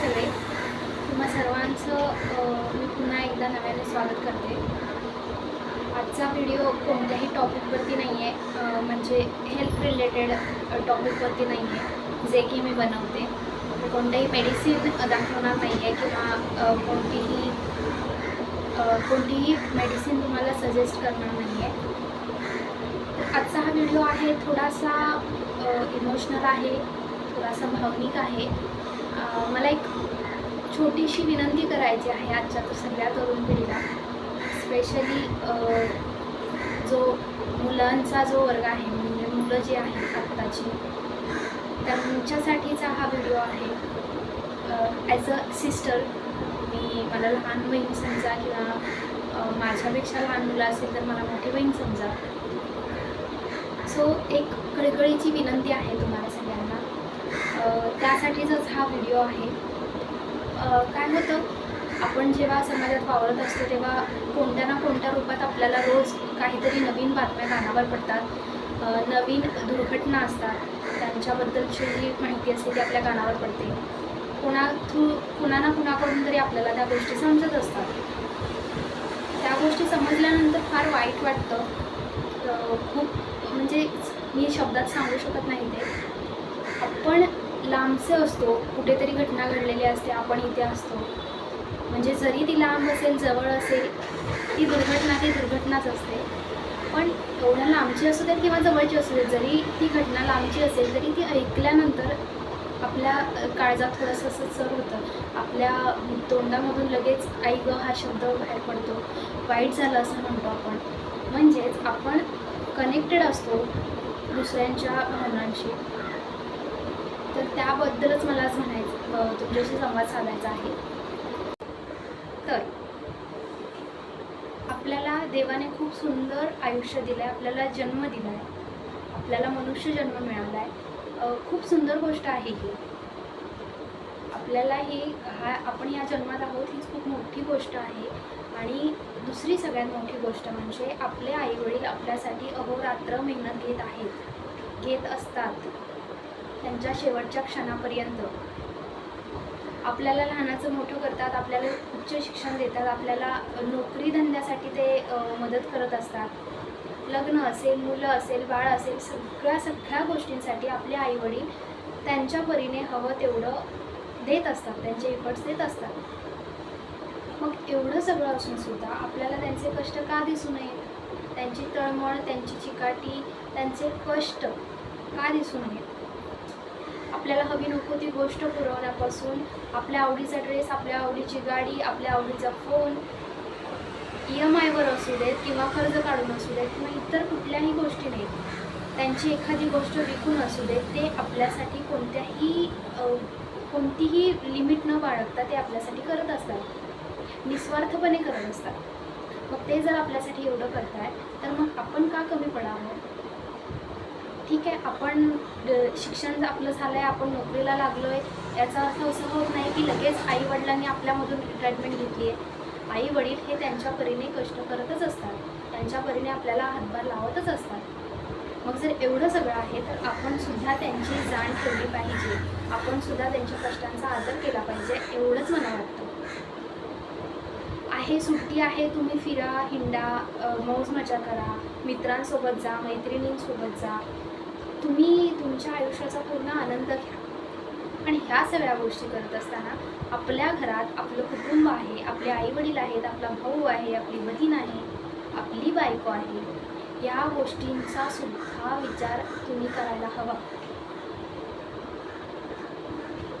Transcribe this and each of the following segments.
सगळे तुम्हा सर्वांचं मी पुन्हा एकदा नव्याने स्वागत करते. आजचा व्हिडिओ कोणत्याही टॉपिकवरती नाही आहे म्हणजे हेल्थ रिलेटेड टॉपिकवरती नाही आहे जे की मी बनवते. कोणतंही मेडिसिन दाखवणार नाही आहे किंवा कोणतीही कोणतीही मेडिसिन तुम्हाला सजेस्ट करणार नाही आहे तर आजचा हा व्हिडिओ आहे थोडासा इमोशनल आहे थोडासा भावनिक आहे. मला एक छोटीशी विनंती करायची आहे आजच्या तर सगळ्या तरुण पिढीला. स्पेशली जो मुलांचा जो वर्ग आहे म्हणजे मुलं जी आहेत आत्ताची त्यांच्यासाठीचा हा व्हिडिओ आहे. ॲज अ सिस्टर मी मला लहान बहीण समजा किंवा माझ्यापेक्षा लहान मुलं असेल तर मला मोठी बहीण समजा. सो एक कळकळीची विनंती आहे तुम्हाला सगळ्यांना. त्यासाठीचाच हा व्हिडिओ आहे. काय होतं आपण जेव्हा समाजात वावरत असतो तेव्हा कोणत्या ना कोणत्या रूपात आपल्याला रोज काहीतरी नवीन बातम्या कानावर पडतात. नवीन दुर्घटना असतात. त्यांच्याबद्दलची जी माहिती असते ती आपल्या कानावर पडते. कोणा थ्रू कुणा ना कुणाकडून तरी आपल्याला त्या गोष्टी समजत असतात. त्या गोष्टी समजल्यानंतर फार वाईट वाटतं. खूप म्हणजे मी शब्दात सांगू शकत नाही ते. आपण लांबचे असतो कुठेतरी घटना घडलेली असते आपण इथे असतो. म्हणजे जरी ती लांब असेल जवळ असेल ती दुर्घटना ती दुर्घटनाच असते. पण एवढ्या लांबची असू देत किंवा जवळची असू देत जरी ती घटना लांबची असेल तरी ती ऐकल्यानंतर आपल्या काळजात थोडंसं असं सर होतं. आपल्या तोंडामधून लगेच आई ग हा शब्द बाहेर पडतो. वाईट झालं असं म्हणतो आपण. म्हणजेच आपण कनेक्टेड असतो दुसऱ्यांच्या भावनांशी. तर त्याबद्दलच मला आज म्हणायचं तुमच्याशी संवाद साधायचा आहे. तर आपल्याला देवाने खूप सुंदर आयुष्य दिलं आहे आपल्याला जन्म दिला आहे आपल्याला मनुष्य जन्म मिळाला आहे खूप सुंदर गोष्ट आहे ही. आपल्याला ही हा आपण या जन्मात आहोत हीच खूप मोठी गोष्ट आहे. आणि दुसरी सगळ्यात मोठी गोष्ट म्हणजे आपले आईवडील आपल्यासाठी अहोरात्र मेहनत घेत आहेत. घेत असतात. त्यांच्या शेवटच्या क्षणापर्यंत. आपल्याला लहानाचं मोठं करतात आपल्याला उच्च शिक्षण देतात आपल्याला नोकरी धंद्यासाठी ते मदत करत असतात. लग्न असेल मुलं असेल बाळ असेल सगळ्या सगळ्या गोष्टींसाठी आपले आईवडील त्यांच्या परीने हवं तेवढं देत असतात त्यांचे एफर्ट्स देत असतात. मग एवढं सगळं असून सुद्धा आपल्याला त्यांचे कष्ट का दिसू नयेत? त्यांची तळमळ त्यांची चिकाटी त्यांचे कष्ट का दिसू नयेत? आपल्याला हवी नको ती गोष्ट पुरवण्यापासून. आपल्या आवडीचा ड्रेस आपल्या आवडीची गाडी आपल्या आवडीचा फोन ई एम आयवर असू देत किंवा कर्ज काढून असू देत किंवा इतर कुठल्याही गोष्टी नाहीत त्यांची एखादी गोष्ट विकून असू देत ते आपल्यासाठी कोणत्याही कोणतीही लिमिट न बाळगता ते आपल्यासाठी करत असतात. निस्वार्थपणे करत असतात. मग ते जर आपल्यासाठी एवढं करत आहे तर मग आपण का कमी पडावं? ठीक आहे आपण शिक्षण आपलं झालं आहे आपण नोकरीला लागलो आहे याचा अर्थ असं होत नाही की लगेच आईवडिलांनी आपल्यामधून रिटायरमेंट घेतली आहे आई वडील हे त्यांच्या परीने कष्ट करतच असतात. त्यांच्या परीने आपल्याला हातभार लावतच असतात. मग जर एवढं सगळं आहे तर आपण सुद्धा त्यांची जाण ठेवली पाहिजे. आपण सुद्धा त्यांच्या कष्टांचा आदर केला पाहिजे एवढंच मला वाटतं. आहे सुट्टी आहे तुम्ही फिरा हिंडा मौज मजा करा. मित्रांसोबत जा मैत्रिणींसोबत जा. तुम्ही तुमच्या आयुष्याचा पूर्ण आनंद घ्या. आणि ह्या सगळ्या गोष्टी करत असताना आपल्या घरात आपलं कुटुंब आहे आपले आईवडील आहेत आपला भाऊ आहे आपली बहीण आहे आपली बायको आहे या गोष्टींचा सुद्धा विचार तुम्ही करायला हवा.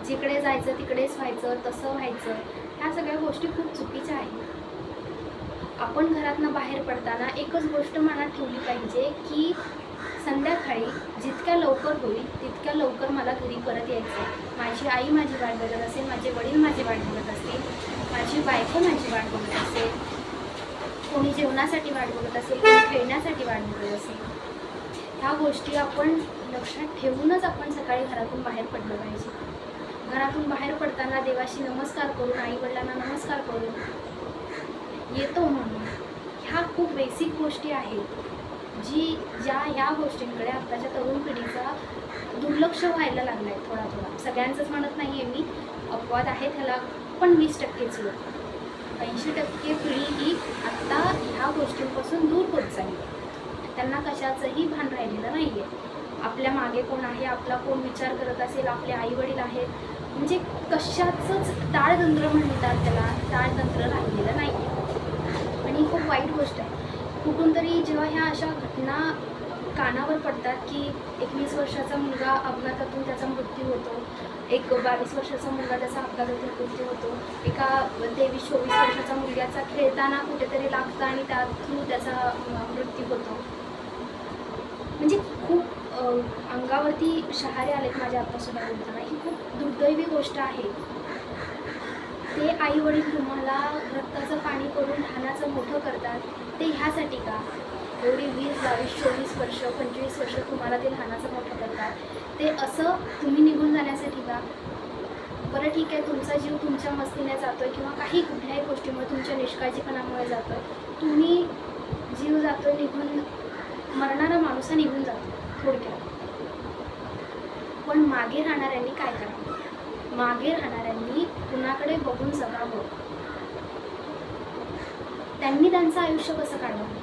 जिकडे जायचं तिकडेच व्हायचं तसं व्हायचं ह्या सगळ्या गोष्टी खूप चुकीच्या आहेत. आपण घरातनं बाहेर पडताना एकच गोष्ट मनात ठेवली पाहिजे की संध्याकाळी जितक्या लवकर होईल तितक्या लवकर मला घरी परत यायचं आहे माझी आई माझी वाट बघत असेल माझे वडील माझी वाट बघत असतील माझी बायको माझी वाट बघत असेल कोणी जेवणासाठी वाट बघत असेल कोणी खेळण्यासाठी वाट बघत असेल. ह्या गोष्टी आपण लक्षात ठेवूनच आपण सकाळी घरातून बाहेर पडलं पाहिजे. घरातून बाहेर पडताना देवाशी नमस्कार करून आई वडिलांना नमस्कार करून येतो म्हणून. ह्या खूप बेसिक गोष्टी आहेत जी ज्या ह्या गोष्टींकडे आत्ताच्या तरुण पिढीचा दुर्लक्ष व्हायला लागला आहे थोडा थोडा. सगळ्यांचंच म्हणत नाही आहे मी अपवाद आहे त्याला पण वीस टक्केच लोक. ऐंशी टक्के पिढी ही आत्ता ह्या गोष्टींपासून दूर होत जाईल त्यांना कशाचंही भान राहिलेलं नाही आहे आपल्या मागे कोण आहे आपला कोण विचार करत असेल आपले आईवडील आहेत म्हणजे कशाचंच ताळतंत्र म्हणतात त्याला ताळतंत्र नाही. वाईट गोष्ट आहे. कुठून तरी जेव्हा ह्या अशा घटना कानावर पडतात की एकवीस वर्षाचा मुलगा अपघातातून त्याचा मृत्यू होतो एक बावीस वर्षाचा मुलगा त्याचा अपघातातून मृत्यू होतो एका तेवीस चोवीस वर्षाचा मुलग्याचा खेळताना कुठेतरी लागतं आणि त्यातून त्याचा मृत्यू होतो. म्हणजे खूप अंगावरती शहारे आलेत माझ्या आत्तासुद्धा बोलताना ही खूप दुर्दैवी गोष्ट आहे. ते आई वडील तुम्हाला रक्ताचं पाणी करून लहानाचं मोठं करतात ते ह्यासाठी का? एवढी वीस बावीस चोवीस वर्ष पंचवीस वर्ष तुम्हाला ते लहानाचं मोठं करतात. ते असं तुम्ही निघून जाण्यासाठी का? बरं ठीक आहे तुमचा जीव तुमच्या मस्तीने जातो आहे किंवा काही कुठल्याही गोष्टीमुळे तुमच्या निष्काळजीपणामुळे जातो आहे तुम्ही जीव जातो आहे निघून मरणारा माणूस हा निघून जातो थोडक्यात. पण मागे राहणाऱ्यांनी काय करावं? मागे राहणाऱ्यांनी कुणाकडे बघून जगावं त्यांनी त्यांचं आयुष्य कसं काढावं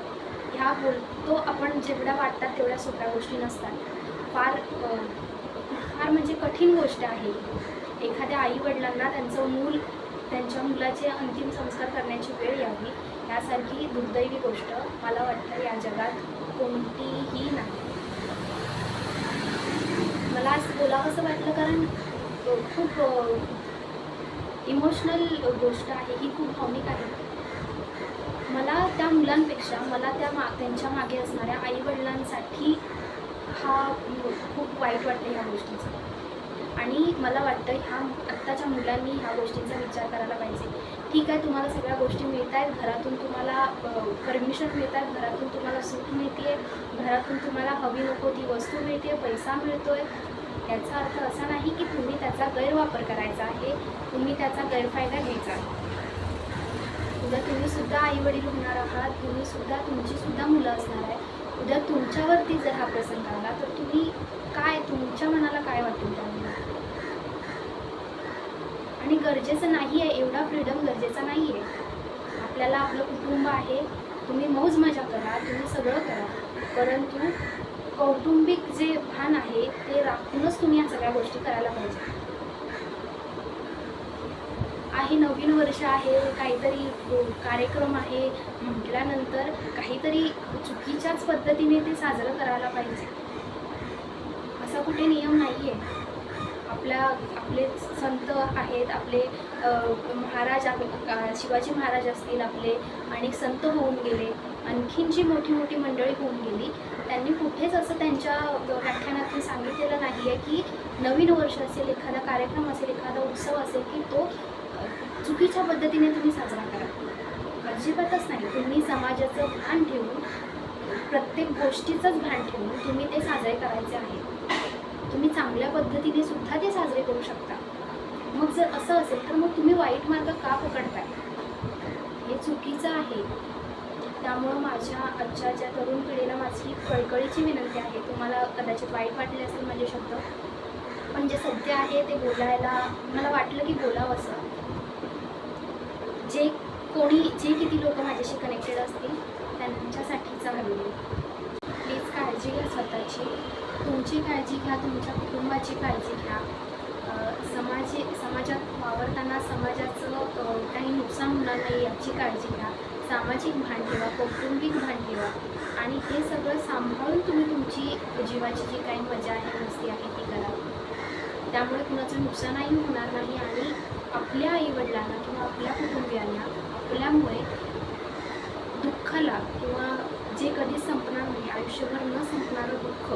ह्या बोलतो आपण जेवढ्या वाटतात तेवढ्या सोप्या गोष्टी नसतात. फार फार म्हणजे कठीण गोष्ट आहे. एखाद्या आई वडिलांना त्यांचं मूल त्यांच्या मुलाचे अंतिम संस्कार करण्याची वेळ यावी यासारखी दुर्दैवी गोष्ट मला वाटतं या जगात कोणतीही नाही. मला आज बोलावंसं वाटलं कारण खूप इमोशनल गोष्ट आहे ही खूप भावनिक आहे. मला त्या मुलांपेक्षा मला त्या मा त्यांच्या मागे असणाऱ्या आईवडिलांसाठी हा खूप वाईट वाटतं ह्या गोष्टीचं. आणि मला वाटतं ह्या आत्ताच्या मुलांनी ह्या गोष्टींचा विचार करायला पाहिजे. ठीक आहे तुम्हाला सगळ्या गोष्टी मिळत आहेत. घरातून तुम्हाला परमिशन मिळत आहेत. घरातून तुम्हाला सूट मिळते घरातून तुम्हाला हवी नको ती वस्तू मिळते पैसा मिळतोय. याचा अर्थ असा नाही की तुम्ही त्याचा गैरवापर करायचा आहे. तुम्ही त्याचा गैरफायदा घ्यायचा आहे. उद्या तुम्हीसुद्धा आईवडील होणार आहात. तुम्ही सुद्धा मुलं असणार आहे उद्या तुमच्यावरती जर हा प्रसंग आला तर तुम्ही काय तुमच्या मनाला काय वाटेल त्यामुळे आणि गरजेचं नाही आहे एवढा फ्रीडम गरजेचा नाही आहे आपल्याला आपलं कुटुंब आहे तुम्ही मौज मजा करा तुम्ही सगळं करा. परंतु कौटुंबिक जे भान आहे ते राखूनच तुम्ही या सगळ्या गोष्टी करायला पाहिजे. आहे नवीन वर्ष आहे काहीतरी कार्यक्रम आहे म्हटल्यानंतर काहीतरी चुकीच्याच पद्धतीने ते साजरं करायला पाहिजे. असा कुठे नियम नाही आहे आपल्या आपले संत आहेत आपले महाराज आप- शिवाजी महाराज असतील आपले आणि संत होऊन गेले. आणखीन जी मोठी मोठी मंडळी होऊन गेली त्यांनी कुठेच असं त्यांच्या व्याख्यानातून सांगितलेलं नाही आहे की नवीन वर्ष असेल एखादा कार्यक्रम असेल एखादा उत्सव असेल की तो चुकीच्या पद्धतीने तुम्ही साजरा करा. अजिबातच नाही. तुम्ही समाजाचं भान ठेवून प्रत्येक गोष्टीचंच भान ठेवून तुम्ही ते साजरे करायचे आहे. तुम्ही चांगल्या पद्धतीने सुद्धा ते साजरे करू शकता. मग जर असं असेल तर मग तुम्ही वाईट मार्ग का पकडताय? हे चुकीचं आहे. त्यामुळं माझ्या आजच्या ज्या तरुण पिढीला माझी कळकळीची विनंती आहे. तुम्हाला कदाचित वाईट वाटले असेल माझे शब्द पण जे सत्य आहे ते बोलायला मला वाटलं की बोलावं असं. जे कोणी जे किती लोक माझ्याशी कनेक्टेड असतील त्यांच्यासाठीचा हवी काळजी घ्या स्वतःची. तुमची काळजी घ्या तुमच्या कुटुंबाची काळजी घ्या. समाजे समाजात वावरताना समाजाचं काही नुकसान होणार नाही याची काळजी घ्या. सामाजिक भान ठेवा कौटुंबिक भान ठेवा. आणि हे सगळं सांभाळून तुम्ही तुमची जीवाची जी काही मजा आहे मस्ती आहे ती करा. त्यामुळे कुणाचं नुकसानही होणार नाही आणि आपल्या आईवडिलांना किंवा आपल्या कुटुंबियांना आपल्यामुळे दुःखाला किंवा जे कधी संपणार नाही आयुष्यभर न संपणारं दुःख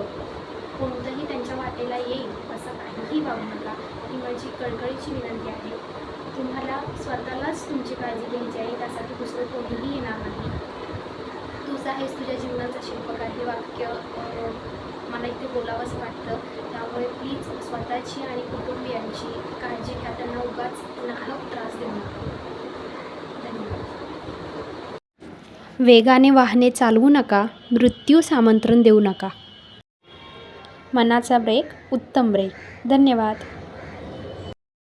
कोणतंही त्यांच्या वाटेला येईल असं काहीही वागू नका. ही माझी कळकळीची विनंती आहे. तुम्हाला स्वतःलाच तुमची काळजी घ्यायची आहे त्यासाठी दुसरं कोणीही येणार नाही. तूच आहेस तुझ्या जीवनाचा शिल्पकार हे वाक्य. मला इथे बोलावंच वाटतं. त्यामुळे प्लीज स्वतःची आणि कुटुंबियांची काळजी घ्या. त्यांना उगाच नाहक त्रास देऊ नका धन्यवाद वेगाने वाहने चालवू नका मृत्यूस आमंत्रण देऊ नका. मनाचा ब्रेक उत्तम ब्रेक. धन्यवाद.